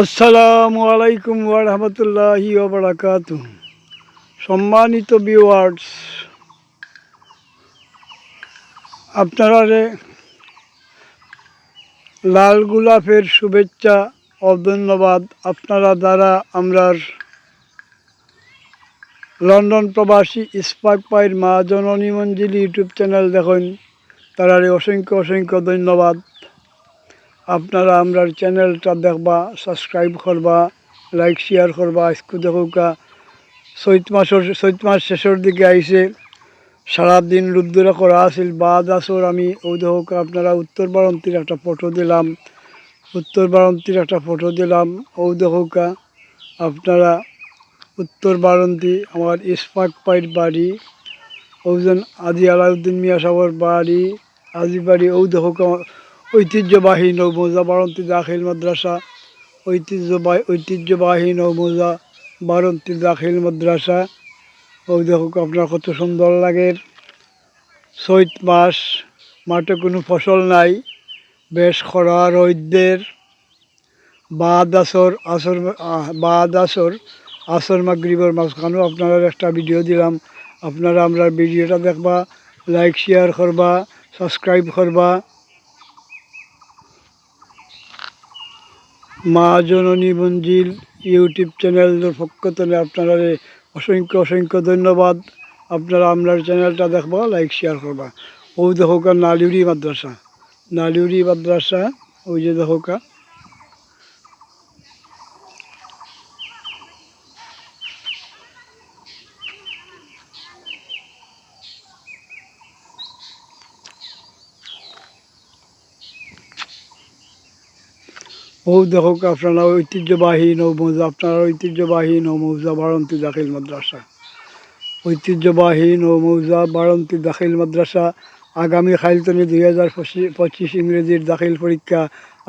আসসালামু আলাইকুম ওরহামতুল্লাহি ওবরাকাত সম্মানিত ভিউয়ার্স আপনারা লাল গোলাপের শুভেচ্ছা ও ধন্যবাদ আপনারা দ্বারা আমরার লন্ডন প্রবাসী ইস্পাক পাইর মা জননী মঞ্জিল ইউটিউব চ্যানেল দেখেন, তারারে অসংখ্য অসংখ্য ধন্যবাদ। আপনারা আমরার চ্যানেলটা দেখবা সাবস্ক্রাইব করবা লাইক শেয়ার করবা, আজকে দেখুকা চৈত মাসের, চৈত মাস শেষের দিকে আইছে। সারাদিন রুদ্দুরা করা আছিল, বাদ আসর আমি, ও দেখুকা আপনারা উত্তর বারন্তীর একটা ফটো দিলাম, উত্তর বারন্তীর একটা ফটো দিলাম, ও দেখুকা আপনারা উত্তর বারন্তী, আমার ইস্পাক পাইর বাড়ি ওজন আজি আলাউদ্দিন মিয়া সাহর বাড়ি আজি বাড়ি, ও দেখুকা ঐতিহ্যবাহী নৌমৌজা, বারন্তী দাখিল মাদ্রাসা, ঐতিহ্যবাহী ঐতিহ্যবাহী নৌমৌজা, বারন্তী দাখিল মাদ্রাসা। ওই দেখো আপনার কত সুন্দর লাগে। চৈত মাস, মাঠে কোনো ফসল নাই, বেশ খরা রৌদ্রের বাদ আসর আসর বাদ আসর আসর মাগরিবের মাঝখানেও আপনারা একটা ভিডিও দিলাম। আপনারা আমরা ভিডিওটা দেখবা লাইক শেয়ার করবা সাবস্ক্রাইব করবা। মা জননী মঞ্জিল ইউটিউব চ্যানেলের পক্ষ থেকে আপনারা অসংখ্য অসংখ্য ধন্যবাদ। আপনারা আপনার চ্যানেলটা দেখবা, লাইক, শেয়ার করবা। ওই দেখোকা নালিউরি মাদ্রাসা। নালিউরি মাদ্রাসা, ওই যে দেখোকা ও দেখো আপনারা ঐতিহ্যবাহী নৌমৌজা, আপনার ঐতিহ্যবাহী নৌমৌজা বারন্তী দাখিল মাদ্রাসা। ঐতিহ্যবাহী নৌমৌজা বারন্তী দাখিল মাদ্রাসা আগামী খাইলতনে দুই হাজার পঁচিশ ইংরেজির দাখিল পরীক্ষা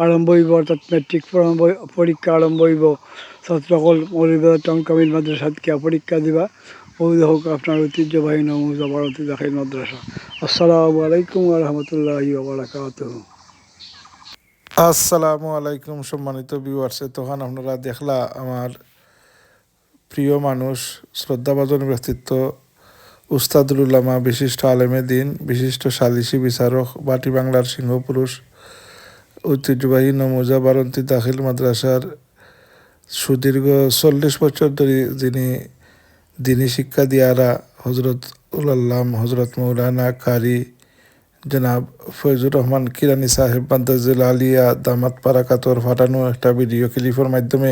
আরম্ভ হইব, অর্থাৎ মেট্রিক পরীক্ষা আরম্ভ হইব। ছাত্রসকল মৌলিবাদ টাউন মাদ্রাসাত পরীক্ষা দিবা। ও দেখো আপনার ঐতিহ্যবাহী নৌমৌজা বারন্তী দাখিল মাদ্রাসা। আসসালামু আলাইকুম রহমতুল্লাহি আসসালামু আলাইকুম সম্মানিত ভিউয়ার্সে তখন আপনারা দেখলা আমার প্রিয় মানুষ, শ্রদ্ধাভাজন ব্যক্তিত্ব, উস্তাদুল উল্লামা বিশিষ্ট আলেমে দিন, বিশিষ্ট সালিসি বিচারক, বাটি বাংলার সিংহপুরুষ, ঐতিহ্যবাহী নমুজা বারন্তী দাখিল মাদ্রাসার সুদীর্ঘ চল্লিশ বছর ধরে যিনি দিনী শিক্ষা দিয়ারা হজরত উল্লাম হজরত মৌলানা কারি জনাব ফৈজুর রহমান কিরানি সাহেব, বান্দাজুল আলিয়া, দামাত পারাকাতর ফাটানো একটা ভিডিও ক্লিপের মাধ্যমে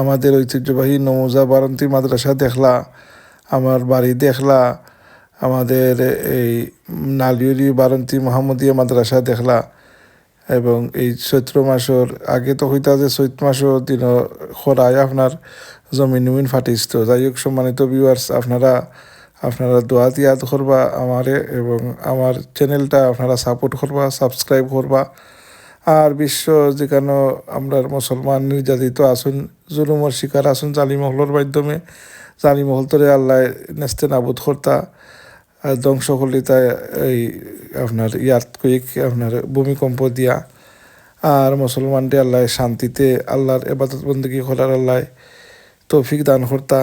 আমাদের ঐতিহ্যবাহী নমুজা বারন্তী মাদ্রাসা দেখলা, আমার বাড়ি দেখলা, আমাদের এই নালিউরি বারন্তী মোহাম্মদিয়া মাদ্রাসা দেখলা এবং এই চৈত্র মাসের আগে তো হইতা যে চৈত মাসও দিন খরায় আপনার জমিন উমিন ফাটিছিল যাই হোক, সম্মানিত ভিউয়ার্স আপনারা আপনারা দোয়া ইয়াদ করবা আমারে এবং আমার চ্যানেলটা আপনারা সাপোর্ট করবা সাবস্ক্রাইব করবা। আর বিশ্ব যেখানে আমরা মুসলমান নির্যাতিত আসুন জুলুমর শিকার আসুন জালিমহলের মাধ্যমে, জালিমহল তরে আল্লাহ নেস্তে নাবুদ কর্তা ধ্বংস করলিতা এই আপনার ইয়ার্থ কুইক আপনার ভূমিকম্প দিয়া। আর মুসলমানটি আল্লাহ শান্তিতে আল্লাহর এবাদত বন্দী করার আল্লাহ তৌফিক দান কর্তা।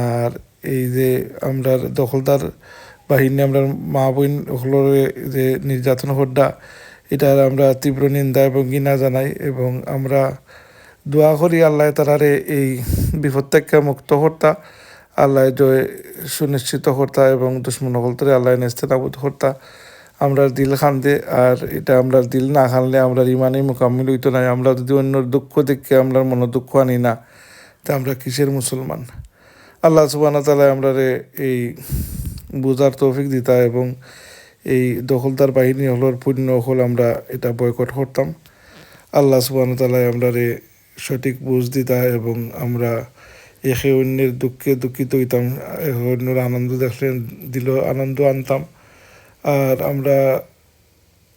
আর এই যে আমরা দখলদার বাহিনী আমরা মা বোন যে নির্যাতন হড্ডা, এটার আমরা তীব্র নিন্দা এবং ঘৃণা জানাই এবং আমরা দোয়া করি আল্লাহ তারারে এই বিপদ থেকে মুক্ত কর্তা আল্লাহ জয় সুনিশ্চিত হর্তা এবং দুশ্মন হলতরে আল্লাহ নেস্তে কর্তা আমরা দিল খান্দে আর এটা আমরা দিল না খানলে আমরা ইমানেই মোকামিল হইতো নাই আমরা যদি অন্যর দুঃখ দেখে আমরা মনে দুঃখ আনি না, তা আমরা কিসের মুসলমান? আল্লাহ সুবাহ তালা আমরা এই বোঝার তৌফিক দিতা এবং এই দখলদার বাহিনী হলোর পুণ্য হল আমরা এটা বয়কট করতাম। আল্লাহ সুবাহ তালা আমরা রে সঠিক বুঝ দিতা এবং আমরা একে অন্যের দুঃখে দুঃখিত হইতাম একে অন্যের আনন্দ দেখলে দিল আনন্দ আনতাম। আর আমরা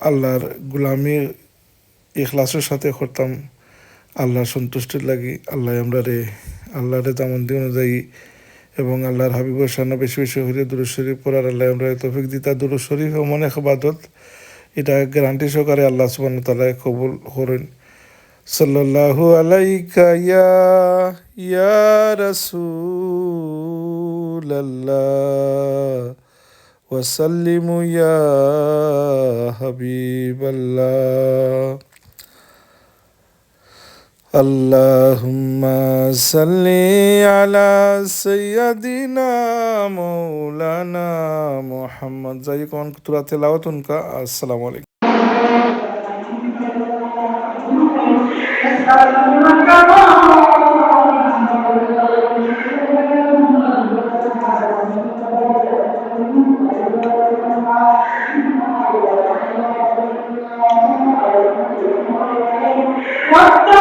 আল্লাহর গুলামি এখলাসের সাথে করতাম। আল্লাহর সন্তুষ্টির লাগি আল্লাহ আমরা রে আল্লাহর দামন্দি অনুযায়ী এবং আল্লাহর হাবিবুর সামনে বেশি বেশি হইলে দুরু শরীফ পড়ার আল্লাহ আমরা তফিক দিতা দুরু শরীফ ও মনে বাদত এটা গ্যারান্টি সহকারে আল্লাহ সুবান তালায় কবুল হরেন সাল্লাল্লাহু আলাইকা ইয়া ইয়া রাসূলাল্লাহ, ওয়া ইয়া হাবিবাল্লাহ। اللهم صل على سيدنا مولانا محمد. زيكم عن كترة تلاوتك السلام عليكم. What the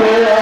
Yeah.